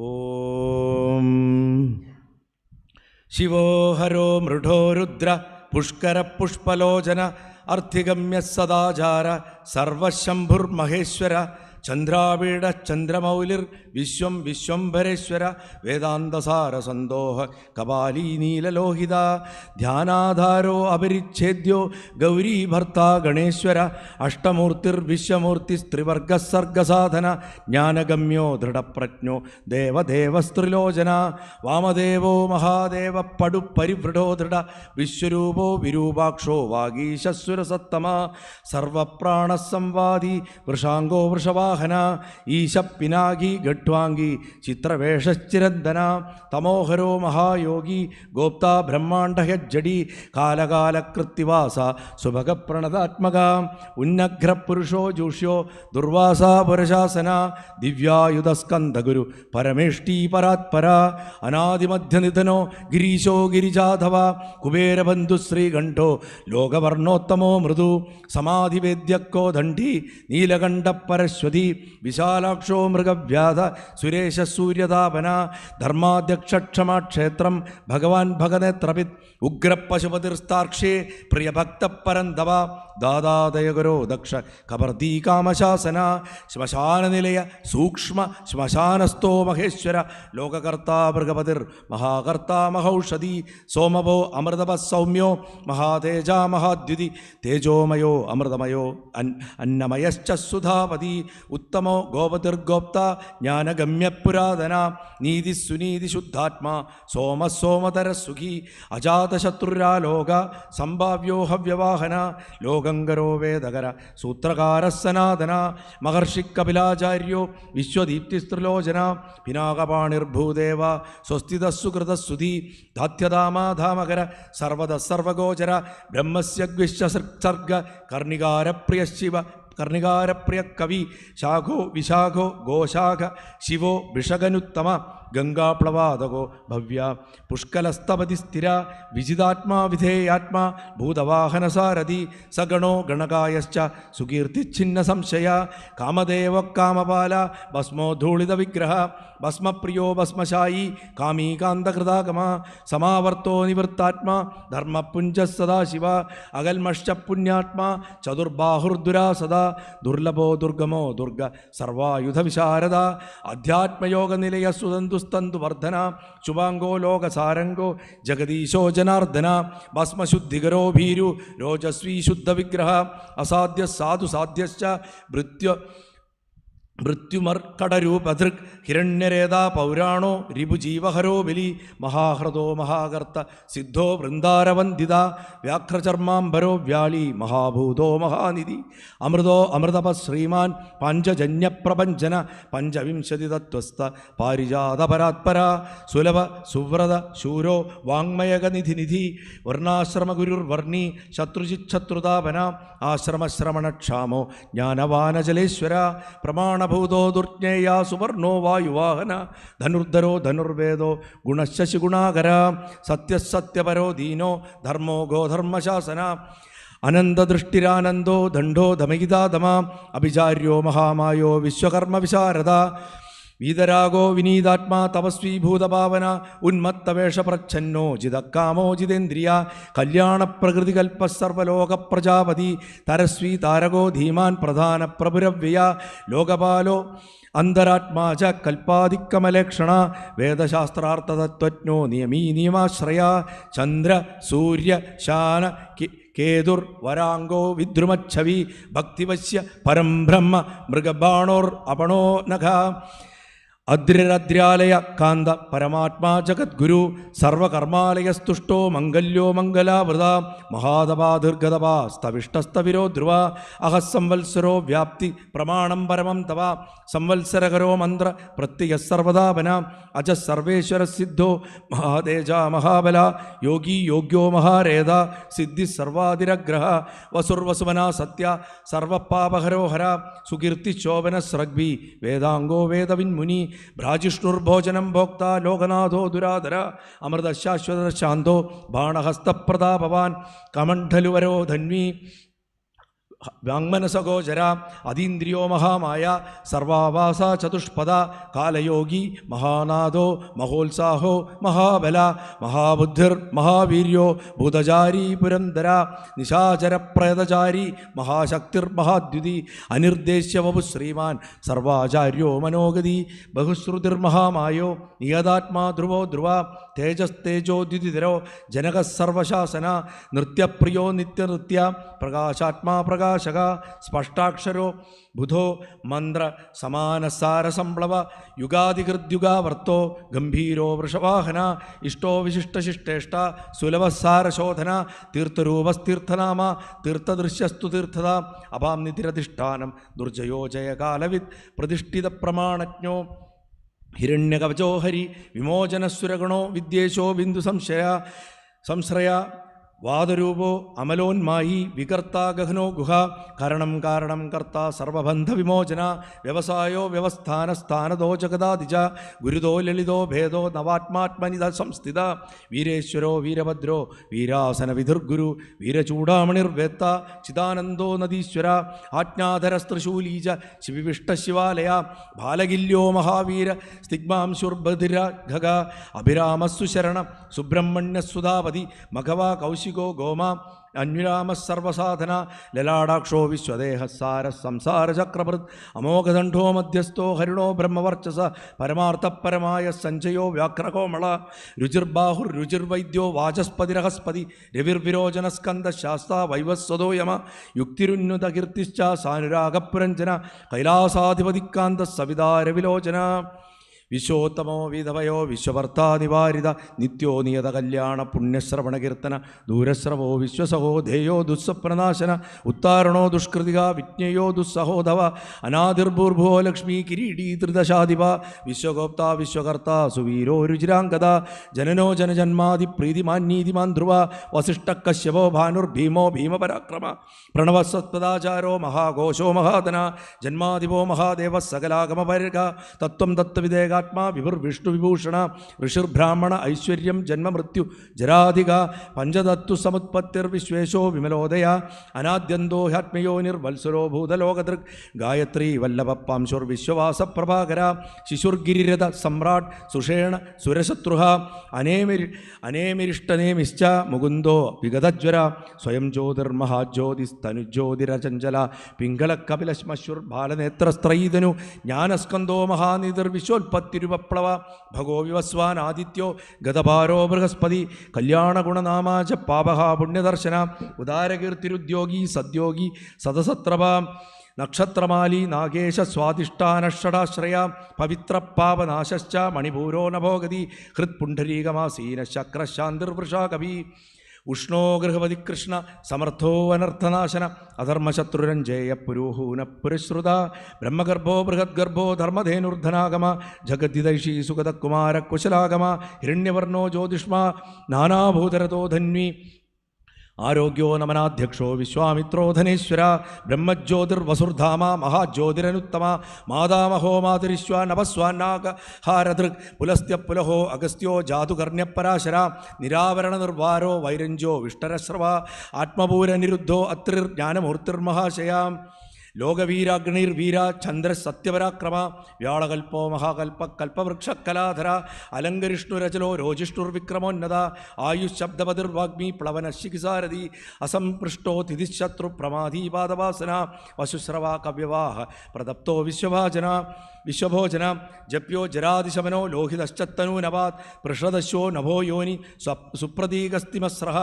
ഓം. ശിവോഹരോ മൃഢോ രുദ്ര പുഷ്കര പുഷ്പലോചന അർത്ഥിഗമ്യ സദാചാര സർവശംഭുർമഹേശ്വര ചന്ദ്രാപീഠ ചന്ദ്രമൗലിർ വിശ്വം വിശ്വംഭരേശ്വര വേദാന്തസാര സന്തോഹ കപാലീ നീലലോഹിത ധ്യാനാധാരോ അപരിച്ഛേദ്യോ ഗൗരീ ഭർത്ത ഗണേശ്വര അഷ്ടമൂർത്തിർ വിശ്വമൂർത്തി സ്ത്രിവർഗസർഗസാധന ജ്ഞാനഗമ്യോ ദൃഢപ്രജ്ഞോ ദേവദേവസ്ത്രിലോചന വാമദേവോ മഹാദേവ പടു പരിവൃഢോ ദൃഢ വിശ്വരൂപോ വിരൂപാക്ഷോ വാഗീശസ്വരസത്തമ സർവപ്രാണസംവാദി വൃഷാംഗോ ಸಿಂಹಾಸನ ಈಶ ಪಿನಾಗಿ ಗಟ್ವಾಂಗಿ, ಚಿತ್ರವೇಷಶ್ಚಿರಂದನ, ತಮೋಹರೋ ಮಹಾಯೋಗಿ, ಗೋಪ್ತಾ ಬ್ರಹ್ಮಾಂಡ ಹೆಜ್ಜಡಿ ಕಾಲಕಾಲ ಕೃತ್ತಿವಾಸ ಸುಭಗ ಪ್ರಣದಾತ್ಮಗ ಉನ್ನಘ್ರ ಪುರುಷೋ ಜೋಷ್ಯೋ, ದುರ್ವಾಸ ಪರಶಾಸನ ದಿವ್ಯಾಯುಧ ಸ್ಕಂದ ಗುರು ಪರಮೇಷ್ಠಿ ಪರಾತ್ಪರ ಅನಾದಿಮಧ್ಯ ನಿಧನೋ ಗಿರೀಶೋ ಗಿರಿಜಾಧವ ಕುಬೇರ ಬಂಧು ಶ್ರೀಗಂಠೋ ಲೋಕವರ್ಣೋತ್ತಮೋ ಮೃದು ಸಮಾಧಿ ವೇದ್ಯಕ್ಕೋ ದಂಡಿ ನೀಲಗಂಡ ಪರಶ್ವತಿ നീലകണ്ഠപരശ്വതി വിശാലാക്ഷോ മൃഗവ്യാധ സുരേശ സൂര്യതാപന ധർമാധ്യക്ഷക്ഷമാക്ഷേത്രം ഭഗവാൻ ഭഗനേത്രപിത് ഉഗ്രപശുപതിർസ്ഥാക്ഷേ പ്രിയഭക്തപരന്തവ ദാദാദയഗുരോ ദക്ഷ കബർദീ കാമശാസന ശ്മശാനനിലയ സൂക്ഷ്മ ശ്മശാനസ്ഥോ മഹേശ്വര ലോകകർത്താ മൃഗപതിർ മഹാകർത്താ മഹൗഷധി സോമവോ അമൃതപ സൗമ്യോ മഹാതേജ മഹാദ്യുതി തേജോമയോ അമൃതമയോ അൻ അന്നമയശ്ച സുധാപതി ഉത്തമോ ഗോപതിർഗോപ്ത ജ്ഞാനഗമ്യപുരാതന നീതി സുനീതി ശുദ്ധാത്മാ സോമ സോമതര സുഖി അജാതശത്രുരാലോക സംഭാവ്യോ ഹവ്യവാഹന ലോകങ്കരോ വേദകര. സൂത്രകാര സനാതന മഹർഷി കപിലാചാര്യോ. വിശ്വദീപ്തിസ്ത്രിലോചന. പിനാകപാണിർഭൂദേവ. സ്വസ്തിതസ്സുകൃതസ്സുധി ധാത്യധാമാധാമകര സർവത സർവഗോചര ബ്രഹ്മസ്യഗ്വിശ്വസർഗ കർണികാരപ്രിയ ശിവ കർണികാരപ്രിയ കവി ശാഖോ വിശാഖോ ഗോശാഖ. ശിവോ വിഷഗനുത്തമ ഗംഗാപ്ലവാതകോ ഭവ്യ. പുഷ്കലസ്തപതി സ്ഥിര. വിജിതാത്മാ വിധേയാത്മാ. ഭൂതവാഹനസാരഥി. സഗണോ ഗണകായശ്ച. സുകീർത്തിച്ഛിന്ന സംശയ കാമദേവ കാമപാല. ഭസ്മോധൂളിത വിഗ്രഹ. ഭസ്മപ്രിയോ ഭസ്മശായി. കാമീകാന്തകൃതാഗമ. സമാവർത്തോ നിവൃത്താത്മാ. ധർമ്മപുഞ്ച സദാശിവ. അകൽമശ്ച പുണ്യാത്മാ. ചതുർബാഹുർദുരാ സദാ. ദുർലഭോ ദുർഗമോ ദുർഗ സർവായുധ വിശാരദ. അധ്യാത്മയോഗ നിലയ സുതന്തുസ്തന്തു വർധന ശുഭാംഗോ ലോകസാരംഗോ ജഗദീശോ ജനാർദ്ദന ഭസ്മശുദ്ധികരോ ഭീരു രോജസ്വീ ശുദ്ധവിഗ്രഹ അസാധ്യ സാധു സാധ്യശ്ച ഭൃത്യ മൃത്യുമർക്കടരൂപധൃക് ഹിരണ്യരേതാ പൗരാണോ രിപുജീവഹരോ ബലി മഹാഹൃദോ മഹാകർത്ത സിദ്ധോ വൃന്ദാരവന്ദിത വ്യാഘ്രചർമാംബരോ വ്യാളി മഹാഭൂതോ മഹാനിധി അമൃതോ അമൃതപ ശ്രീമാൻ പഞ്ചജന്യപ്രപഞ്ചന പഞ്ചവിംശതി തത്വസ്ഥ പാരിജാതപരാത്പര സുലഭ സുവ്രത ശൂരോ വാങ്മയകനിധി നിധി വർണാശ്രമഗുരുർവർണി ശത്രുജിച്ഛത്രുതാപന ആശ്രമശ്രമണക്ഷാമോ ജ്ഞാനവാനജലേശ്വര പ്രമാണഭൂതോ ദുർജ്ഞേയ സുവർണോ വായുവാഹന ധനുർധരോ ധനുർവേദോ ഗുണശശി ഗുണാകര സത്യസത്യപരോ ദീനോ ധർമ്മോ ഗോധർമ്മശാസന അനന്തദൃഷ്ടിരാനന്ദോ ദണ്ഡോ ധമയിതാതമ അഭിചാര്യോ മഹാമായോ വിശ്വകർമ്മ വിശാരദ വീതരാഗോ വിനീതാത്മാ തപസ്വീഭൂതഭാവന ഉന്മത്തവേഷപ്രച്ഛന്നോ ജിതക്കാമോ ജിതേന്ദ്രിയ കല്യാണപ്രകൃതികൽപ്പ സർവലോക പ്രജാപതി തരസ്വീ താരകോ ധീമാൻ പ്രധാന പ്രപുരവ്യയ ലോകപാലോ അന്തരാത്മാ ച കൽപ്പാദിക്കമലക്ഷണ വേദശാസ്ത്രാർത്ഥതത്വജ്ഞോ നിയമീ നിയമാശ്രയ ചന്ദ്ര സൂര്യ ശാന കേതുർ വരാംഗോ വിദ്രുമച്ഛവി ഭക്തിവശ്യ പരം ബ്രഹ്മ മൃഗബാണോർ അപണോ നഖ. അദ്രിരദ്രാലയ കാന്ത പരമാത്മാ ജഗദ്ഗുരു സർവകർമാലയസ്തുഷ്ടോ മംഗല്യോ മംഗലാവൃത ദീർഘതപാ സ്തവിഷ്ടസ്തവിരോ ധ്രുവ അഹസംവത്സരോ വ്യാപ്തി പ്രമാണം പരമം തവ സംവത്സരകരോ മന്ത്ര പ്രത്യയസർവതാപന അജ സർവേശ്വര സിദ്ധോ മഹാതേജ മഹാബല യോഗി യോഗ്യോ മഹാരേത സിദ്ധി സർവാതിരഗ്രഹ വസുർവസുമന സത്യ സർവപാപഹരോഹര സുകീർത്തി ശോഭന സ്രഗ്ബി വേദാംഗോ വേദവിന്മുനി ഭ്രാജിഷ്ണുർഭോജനം ഭോക്ത ലോകനാഥോ ദുരാധര അമൃത ശാശ്വത ശാന്തോ ബാണഹസ്തപ്രതാപവാൻ കമണ്ഡലുവരോ ധന്വി വാങ്മനസഗോചര അതീന്ദ്രിയോ മഹാമായ സർവാവാസ ചതുഷ്പദ കാലയോഗി മഹാനാഥോ മഹോത്സാഹോ മഹാബല മഹാബുദ്ധിർ മഹാവീര്യോ ഭൂതചാരി പുരന്തര നിശാചരപ്രേതചാരി മഹാശക്തിർ മഹാദ്യുതി അനിർദ്ദേശ്യ വപു ശ്രീമാൻ സർവാചാര്യോ മനോഗതി ബഹുശ്രുതിർ മഹാമായോ നിയതാത്മാ ധ്രുവോ ധ്രുവ തേജസ്തേജോദ്യുതിതരോ ജനക സർവശാസന നൃത്യപ്രിയോ നിത്യനൃത്യ പ്രകാശാത്മാ പ്രകാശക സ്പഷ്ടാക്ഷരോ ബുധോ മന്ത്ര സമാനസാരസംപ്ലവ യുഗാതികൃദ്യുഗാവർത്തോ ഗംഭീരോ വൃഷവാഹന ഇഷ്ടോ വിശിഷ്ടശിഷ്ടേഷ്ട സുലഭസാരശോധന തീർത്ഥരൂപസ്തീർത്ഥനാമ തീർത്ഥദൃശ്യസ്തു തീർത്ഥത അപാം നിധിരധിഷ്ഠാനം ദുർജയോ ജയകാലവിത് പ്രതിഷ്ഠിത പ്രമാണജ്ഞോ ഹിരണ്യകവചോ ഹരി വിമോചനസുരഗണോ വിദ്യേശോ ബിന്ദു സംശയ സംശ്രയ വാദരൂപോ അമലോന്മായി വികർത്ത ഗഹനോ ഗുഹ. കരണം കാരണം കർത്ത സർവബന്ധ വിമോചന വ്യവസായോ വ്യവസ്ഥാന സ്ഥാനതോ ജഗദാതിജ ഗുരുതോ ലളിതോ ഭേദോ നവാത്മാത്മനിത സംസ്ഥിത. വീരേശ്വരോ വീരഭദ്രോ വീരാസന വിധുർഗുരു. വീരചൂടാമണിർവേത്ത ചിദാനന്ദോ നദീശ്വര. ആജ്ഞാധരസ്ത്രിശൂലീജ ശിവിവിഷ്ട ശിവാലയ ബാലകില്യോ മഹാവീര സ്തിഗ്മാംശുർബധിര ഖഗ അഭിരാമസ്സു ശരണം സുബ്രഹ്മണ്യസുധാപതി. മഘവാ കൗശികോ ഗോമ അന്വിരാമ സർവസാധന ലലാടാക്ഷോ വിശ്വദേഹ സാര സംസാരചക്രഭൃത് അമോഘദണ്ഡോ മധ്യസ്ഥോ ഹരിണോ ബ്രഹ്മവർച്ചസ പരമാർത്ഥപരമായ സഞ്ജയോ വ്യാഘ്രകോമള രുചിർബാഹുർ രുചിർവൈദ്യോ വാചസ്പതിരഹസ്പതി രവിർവിരോചനസ്കന്ധ ശാസ്ത വൈവസ്വതോ യമ യുക്തിരുന്നുത കീർത്തിശ്ച സാനുരാഗപുരഞ്ജന കൈലാസാധിപതിക്കാന്ത സവിതാരവിലോചന വിശ്വോത്തമോ വിധവയോ വിശ്വഭർത്താനിവാരിത നിത്യോ നിയത കല്യാണ പുണ്യശ്രവണ കീർത്തന ദൂരശ്രവോ വിശ്വസഹോ ധേയോ ദുസ്സപ്രനാശന ഉത്താരണോ ദുഷ്കൃതിക വിജ്ഞയോ ദുസ്സഹോധവ അനാതിർഭൂർഭോ ലക്ഷ്മി കിരീടീ ത്രിദശാധിപ വിശ്വഗോപ്ത വിശ്വകർത്ത സുവീരോ രുചിരാംഗത ജനനോ ജനജന്മാതി പ്രീതിമാന്യീതിമാന്ധ്രുവ ധ്രുവ വസിഷ്ഠക്കശ്യപോ ഭാനുർഭീമോ ഭീമപരാക്രമ പ്രണവസത്പദാചാരോ മഹാഘോഷോ മഹാധന ജന്മാധിപോ മഹാദേവ സകലാഗമപരിക തത്വം തത്വവിദേകാത്മാ വിവർ വിഭൂഷണ ഋഷിർബ്രാഹ്മണ ഐശ്വര്യം ജന്മമൃത്യു ജരാധിക പഞ്ചതത്വ സമുത്പത്തിർ വിമലോദയ അനാദ്യന്തോ ഹ്യാത്മയോ നിർവത്സരോ ഭൂതലോകദൃക് ഗായത്രി വല്ലഭപ്പാംശുർ വിശ്വവാസ പ്രഭാകര ശിശുർഗിരിരഥ സമ്രാട് സുഷേണ സുരശത്രുഹ അനേമിരി അനേമിരിഷ്ടനേമിശ്ച മുകുന്ദോ വിഗതജ്വര സ്വയം ജ്യോതിർമഹാജ്യോതിസ്തനുജ്യോതിരചഞ്ചല പിംഗളകപിലശ്മശുർ ബാലനേത്രസ്ത്രൈതനു ജ്ഞാനസ്കന്ധോ മഹാനിതിർ വിശ്വോത്പത്തിരുപപ്ലവ ഭഗോ വിവസ്വാൻ ആദിത്യോ ഗതഭാരോ ബൃഹസ്പതി കല്യാണഗുണനാമാച പാപഹ പുണ്യദർശന ഉദാരകീർത്തിരുദ്യോഗി സദ്യോഗി സദസത്രഭാം നക്ഷത്രമാലി നാഗേശ സ്വാധിഷ്ഠാനഷടാശ്രയ പവിത്രപാപനാശ്ച മണിപൂരോ നഭോഗതി ഹൃത്പുണ്ഡരീകമാസീന ശക്രശാന്തിർവൃഷാ കവി ഉഷ്ണോ ഗൃഹപതി കൃഷ്ണ സമർത്ഥോ അനർത്ഥനാശന അധർമ്മശത്രുരഞ്ജേയ പുരോഹൂന പുരശ്രുത ബ്രഹ്മഗർഭോ ബൃഹദ്ഗർഭോ ധർമ്മധേനുർധനാഗമ ജഗദ്ദിദൈഷി സുഗതകുമാര കുശലാഗമ ഹിരണ്യവർണോ ജ്യോതിഷ്മാ നാനാഭൂതരതോ ധന്വി ആരോഗ്യോ നമനാധ്യക്ഷോ വിശ്വാമിത്രോ ധനേശ്വര ബ്രഹ്മജ്യോതിർവസുർധാമ മഹാജ്യോതിരനുത്തമ മാതാമഹോ മാതരിശ്വാ നഭസ്വാന്നാഗ ഹാരദൃക് പുലസ്ത്യ പുലഹോ അഗസ്ത്യോ ജാതുകർണ്യപരാശര നിരാവരണ നിർവാരോ വൈരഞ്ജോ വിഷ്ടരശ്രവ ആത്മപൂരനിരുദ്ധോ അത്രിർ ജ്ഞാനമൂർത്തിർമഹാശയാം ലോകവീരാഗ്നിർവീര ചന്ദ്ര സത്യപരാക്രമ വ്യാളകൽപ്പോ മഹാകൽപ്പ കൽപ്പവൃക്ഷക്കലാധര അലങ്കരിഷ്ണുരചലോ രോജിഷ്ണുർ വിക്രമോന്നത ആയുശബ്ദപതിർവാഗ്മി പ്ലവന ശിഖിസാരഥി അസംപൃഷ്ടോ തിഥിശത്രു പ്രമാധീപാദവാസന വശുശ്രവ കവ്യവാഹ പ്രദപ്തോ വിശ്വഭാജന വിശ്വഭോജന ജപ്യോ ജരാതിശമനോ ലോഹിതശ്ചത്തനൂനവാത് പൃഷദശോ നഭോ യോനി സുപ്രതീകസ്തിമസ്രഹ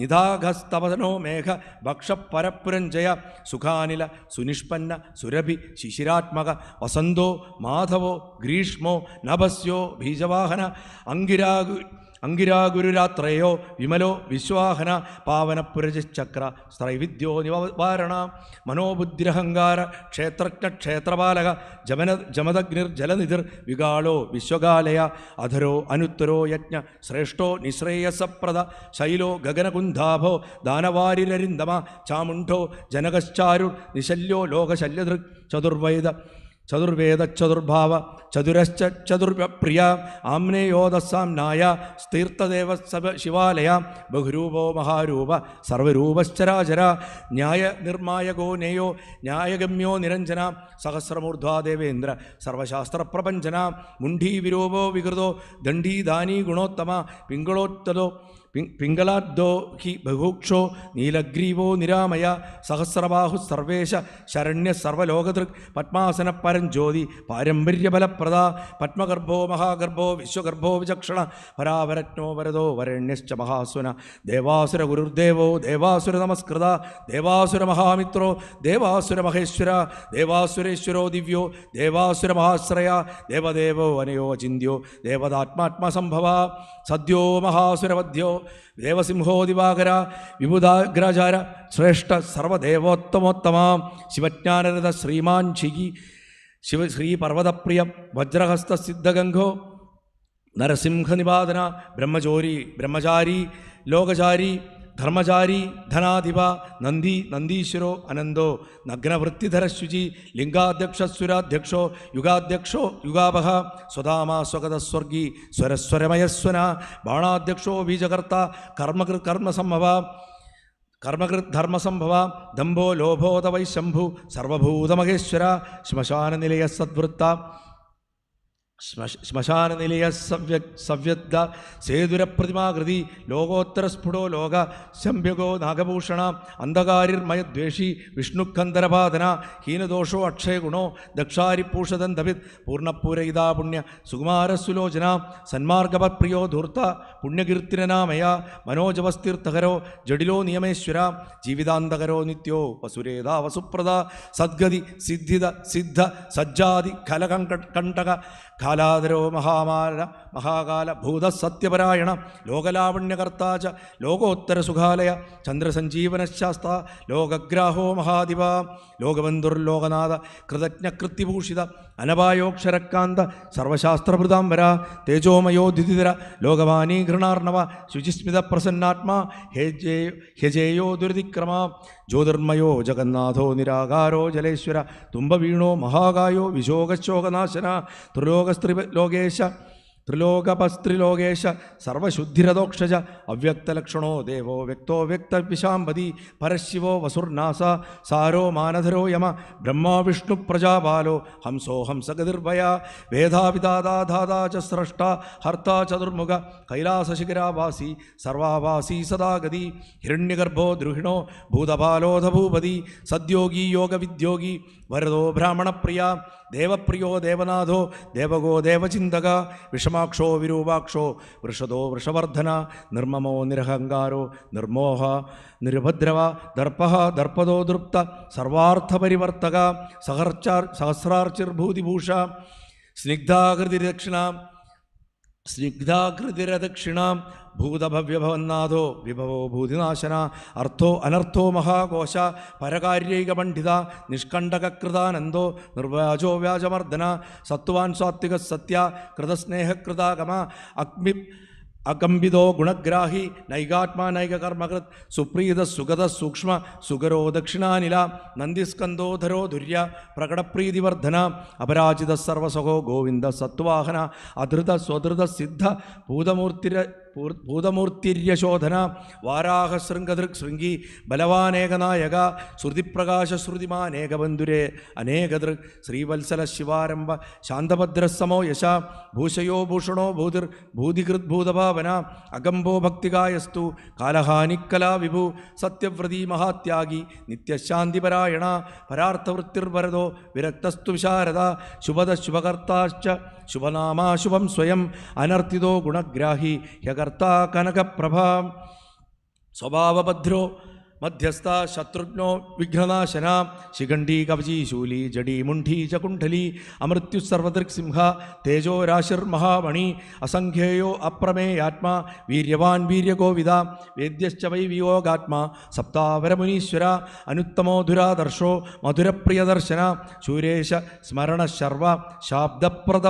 നിധാഘസ്തവനോ മേഘ ഭക്ഷപരപുരഞ്ജയ സുഖാനില സുനിഷ്പന്ന സുരഭി ശിശിരാത്മക വസന്തോ മാധവോ ഗ്രീഷ്മോ നഭസ്യോ ബീജവാഹന അങ്കിരാഗു അങ്കിരാഗുരുരാത്രയോ വിമലോ വിശ്വാഹന പാവനപുരചക്ര സ്ത്രൈവിദ്യോ നിവാരണ മനോബുദ്ധിരഹങ്കാര ക്ഷേത്രജ്ഞ ക്ഷേത്രപാലക ജമന ജമദഗ്നിർ ജലനിധിർ വികാളോ വിശ്വകാലയ അധരോ അനുത്തരോ യജ്ഞ ശ്രേഷ്ഠോ നിശ്രേയസപ്രദ ശൈലോ ഗഗനകുന്ധാഭോ ദാനവാരിരരിന്ദമ ചാമുണ്ഠോ ജനകശ്ചാരു നിശല്യോ ലോകശല്യദൃക് ചതുർവേദ ചതുർവേദ ചതുർഭാവ ചതുരശ്ച ചതുർപ്രിയ ആംനേയോദസാം നായ സ്തീർത്ഥദേവ സവ ശിവാലയ ബഹുരൂപോ മഹാരൂപ സർവരൂപശ്ചരാചര ന്യായ നിർമായകോ നേയോ ന്യായഗമ്യോ നിരഞ്ജന സഹസ്രമൂർധ്വാ ദേവേന്ദ്ര സർവശാസ്ത്രപ്രപഞ്ചന മുണ്ഡീ വിരൂപോ വികൃതോ ദണ്ഡീദാനീ ഗുണോത്തമ പിങ്കളോത്തതോ പിങ് പിംഗളാദ്ദോ ഹി ബഹുക്ഷോ നീലഗ്രീവോ നിരാമയ സഹസ്രബാഹു സർവേശ ശരണ്യ സർവലോകദൃക് പത്മാസന പരഞ്ജ്യോതി പാരമ്പര്യഫലപ്രദ പത്മഗർഭോ മഹാഗർഭോ വിശ്വഗർഭോ വിചക്ഷണ പരാവരജ്ഞോ വരദോ വരണ്യശ്ച മഹാസുന ദേവാസുര ഗുരുദേവോ ദേവാസുര നമസ്കൃത ദേവാസുര മഹാമിത്രോ ദേവാസുര മഹേശ്വര ദേവാസുരേശ്വരോ ദിവ്യോ ദേവാസുര മഹാശ്രയ ദേവദേവോ അനയോ അചിന്യോ ദേവതാത്മാത്മസംഭവ സദ്യോ മഹാസുരവദ്യോ ദേവസിംഹോ ദിവാകര ശ്രേഷ്ഠ സർവദേവോത്തമോത്തമാ ശിവജ്ഞാനരഥ ശ്രീമാൻ ശിഖി ശിവ ശ്രീപർവതപ്രിയ വജ്രഹസ്ത സിദ്ധഗംഗോ നരസിംഹനിപാതന ബ്രഹ്മചോരി ബ്രഹ്മചാരി ലോകചാരി ധർമ്മചാരി ധനാധിപ നന്ദി നന്ദീശ്വരോ അനന്തോ നഗ്നവൃത്തിധര ശുചി ലിംഗാധ്യക്ഷസുരാധ്യക്ഷോ യുഗാധ്യക്ഷോ യുഗാപഹ സ്വതാമാ സ്വഗതസ്വർഗി സ്വരസ്വരമയസ്വന ബാണാധ്യക്ഷോ ബീജകർത്ത കർമ്മകൃ കർമ്മസംഭവ കർമ്മകൃത് ധർമ്മസംഭവ ദംഭോ ലോഭോത വൈ ശംഭു സർവഭൂതമഹേശ്വര ശ്മശാനനിലയ സദ്വൃത്ത ശ്മശ ശ്മശാനനിലയ സവ്യ സവ്യദ്ധ സേതുരപ്രതിമാകൃതി ലോകോത്തര സ്ഫുടോ ലോക ശംഭ്യഗോ നാഗഭൂഷണ അന്ധകാരിർമയദ്വേഷി വിഷ്ണുക്കന്ധരപാതന ഹീനദോഷോ അക്ഷയഗുണോ ദക്ഷാരിപൂഷതൻ ദവിത് പൂർണപൂരയിതാ പുണ്യ സുകുമാരസുലോചന സന്മാർഗവപ്രിയോ ധൂർത്ത പുണ്യകീർത്തിനനാമയ മനോജവസ്തീർത്ഥകരോ ജഡിലോ നിയമേശ്വര ജീവിതാന്തകരോ നിത്യോ വസുരേതാ വസുപ്രദ സദ്ഗതി സിദ്ധിത സിദ്ധ സജ്ജാതി ഖലകണ്ട കണ്ടക മഹാമാര മഹാകാല ഭൂത സത്യപരായണ ലോകലാവണ്യകർത്താച ലോകോത്തര സുഖാലയ ചന്ദ്രസഞ്ജീവനശാസ്ത ലോകഗ്രാഹോ മഹാദിവ. ലോകബന്ധുർലോകനാഥ കൃതജ്ഞകൃത്യഭൂഷിത അനപായോക്ഷരക്കാന്ത സർവശാസ്ത്രഭൃതാംബര തേജോമയോ ദ്വിതിതര ലോകമാനീകൃണാർണവ ശുചിസ്മിത പ്രസന്നാത്മാ. ഹേജേ ഹ്യജേയോ ദുരിതിക്രമ. ജ്യോതിർമയോ ജഗന്നാഥോ നിരാകാരോ ജലേശ്വര. തുമ്പവീണോ മഹാകായോ വിശോകശോകനാശന. ത്രിലോകസ്ത്രി ലോകേശ त्रिलोकपस्त्रिलोकेश सर्वशुद्धिरदोक्षज अव्यक्तलक्षणो देवो व्यक्तो व्यक्तपिशाम्बदी परशिवो वसुर्नासा सारो मानधरो यम ब्रह्मा विष्णुप्रजाबालो हंसो हंसगतिर्भया वेधापिदादाधादा च स्रष्टा हर्ता चतुर्मुख कैलासशिखिरावासी सर्वावासी सदागदी हिरण्यगर्भो द्रुहिणो भूतपालोऽधभूपदी सद्योगी योगविद्योगी വരദോ ബ്രാഹ്മണപ്രിയ ദേവപ്രിയോ ദേവനാഥോ ദേവഗോ ദേവചിന്തക വിഷമാക്ഷോ വിരൂപാക്ഷോ വൃഷതോ വൃഷവർദ്ധന നിർമ്മമോ നിരഹങ്കാരോ നിർമോഹ നിരുഭദ്രവ ദർപ്പ ദർപ്പതോ ദൃപ്ത സർവാർത്ഥപരിവർത്തക സഹർച്ചാർ സഹസ്രാർച്ചിർഭൂതിഭൂഷ സ്നിഗ്ധാകൃതിദക്ഷിണ സ്നിഗ്ധാകൃതിരദക്ഷിണാം ഭൂതഭവ്യഭവന്നാഥോ വിഭവോ ഭൂതിനാശന അർത്ഥോ അനർത്ഥോ മഹാഘോഷ പരകാര്യൈക പണ്ഡിത നിഷ്കണ്ടകൃതാനന്ദോ നിർവ്യാജോ വ്യാജമർദ്ദന സത്വാൻ സാത്വിക സത്യ കൃതസ്നേഹകൃതാഗമ അഗ്നി അകമ്പിതോ ഗുണഗ്രാഹി നൈകാത്മാ നൈകകർമ്മകൃത് സുപ്രീത സുഗത സൂക്ഷ്മ സുഗരോ ദക്ഷിണാനില നന്ദിസ്കന്ധോധരോ ദുര്യ പ്രകടപ്രീതിവർദ്ധന അപരാജിത സർവസഹോ ഗോവിന്ദ സത്വാഹന അധൃത സ്വധൃത സിദ്ധ ഭൂതമൂർത്തിര ഭൂതമൂർത്തിര്യശോധന വാരാഹ ശൃംഗദൃക് ശൃംഗി ബലവാനേകനായക ശ്രുതിപ്രകാശ ശ്രുതിമാനേകബന്ധുരേ അനേകദൃക് ശ്രീവത്സല ശിവാരംഭ ശാന്തഭദ്രസമോ യശ ഭൂഷയോ ഭൂഷണോ ഭൂതിർ ഭൂതികൃത് ഭൂതഭാവന ഭക്തികായസ്തു കാലഹാനിക്കലാ വിഭു സത്യവ്രതി മഹാത്യാഗി നിത്യശാന്തിപരായണ പരാർത്ഥവൃത്തിർവരതോ വിരക്തസ്തു വിശാരദ ശുഭദ ശുഭകർത്താശ്ച ശുഭനാമാ ശുഭം സ്വയം അനർത്തിതോ ഗുണഗ്രാഹി ഹ്യകർത്താ കനകപ്രഭ. സ്വഭാവഭദ്രോ മധ്യസ്ഥ ശത്രുഘ്നോ വിഘ്നനാശന ശിഖണ്ഡി കവചി ശൂലി ജഡി മുണ്ഠി ച കുണ്ഠലി അമൃത്യു സർവദൃക്സിംഹ തേജോ രാശിർമഹാമണി അസംഖ്യേയോ അപ്രമേയാത്മാ വീര്യവാൻ വീര്യഗോവിത വേദ്യശ്ച വൈ വിയോഗാത്മാ സപ്താവരമുനീശ്വര അനുത്തമോ ദുരാദർശോ മധുരപ്രിയദർശന ശൂരേശ സ്മരണ ശർവ ശാബ്ദപ്രദ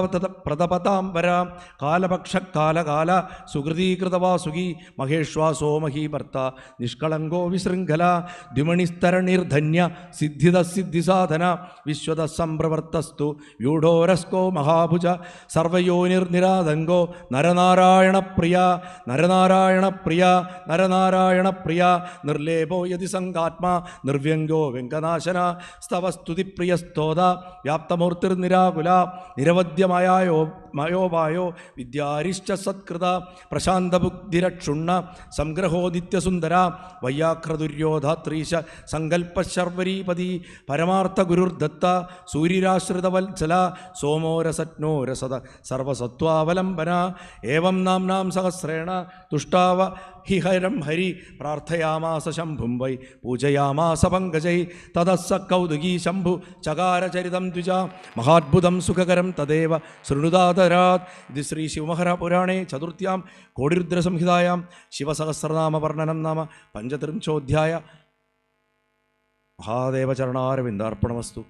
പ്രദപതാംബര കാലപക്ഷ കാലകാല സുഹൃതീകൃതവാസുകി മഹേഷ്വാസോ മഹീഭർത്ത നിഷ്കളങ്കോ വിശൃംഖല ശൃംഖല ദ്വിമണിസ്തരണിർധന്യ സിദ്ധിത സിദ്ധിസാധന വിശ്വത സംപ്രവർത്തസ്തു വ്യൂഢോരസ്കോ മഹാഭുജ സർവയോനിർനിരാതങ്കോ നരനാരായണ പ്രിയ നരനാരായണ പ്രിയ നരനാരായണ പ്രിയ നിർലേപോ യതി സംഗാത്മാ നിർവ്യംഗോ വെങ്കനാശന സ്തവസ്തുതി പ്രിയസ്തോത വ്യാപ്തമൂർത്തിർനിരാകുല നിരവധ്യമായോ മയോപായോ വിദ്യാരിഷ്ട സത്കൃത പ്രശാന്തബുദ്ധിരക്ഷുണ്ണ സംഗ്രഹോ നിത്യസുന്ദര വയ്യാക്രതുര്യോധാത്രീശ സങ്കൽപ്പശർവരീപതി പരമാർത്ഥ ഗുരുർദത്ത സൂര്യരാശ്രിതവത്സല സോമോ രസത സർവസത്വാവലംബന. ഏവം നാംനാം സഹസ്രേണ തുഷ്ടാവ ഹി ഹരം ഹരി പ്രാർത്ഥയാമാസ ശംഭും വൈ പൂജയാമാസ പങ്കജൈ തതസ്സ കൗതുകീ ശംഭു ചകാരചരിതം ദ്വിജ മഹാത്ഭുതം സുഖകരം തദേവ ശൃണുദാതരാത്. ഇത് ശ്രീ ശിവമഹരപുരാണേ ചതുർത്ഥ്യാം കോടിരുദ്രസംഹിതായാം ശിവസഹസ്രനാമവർണനം നാമ പഞ്ചത്രിംശോധ്യായ മഹാദേവചരണാരവിന്ദാർപ്പണമസ്തു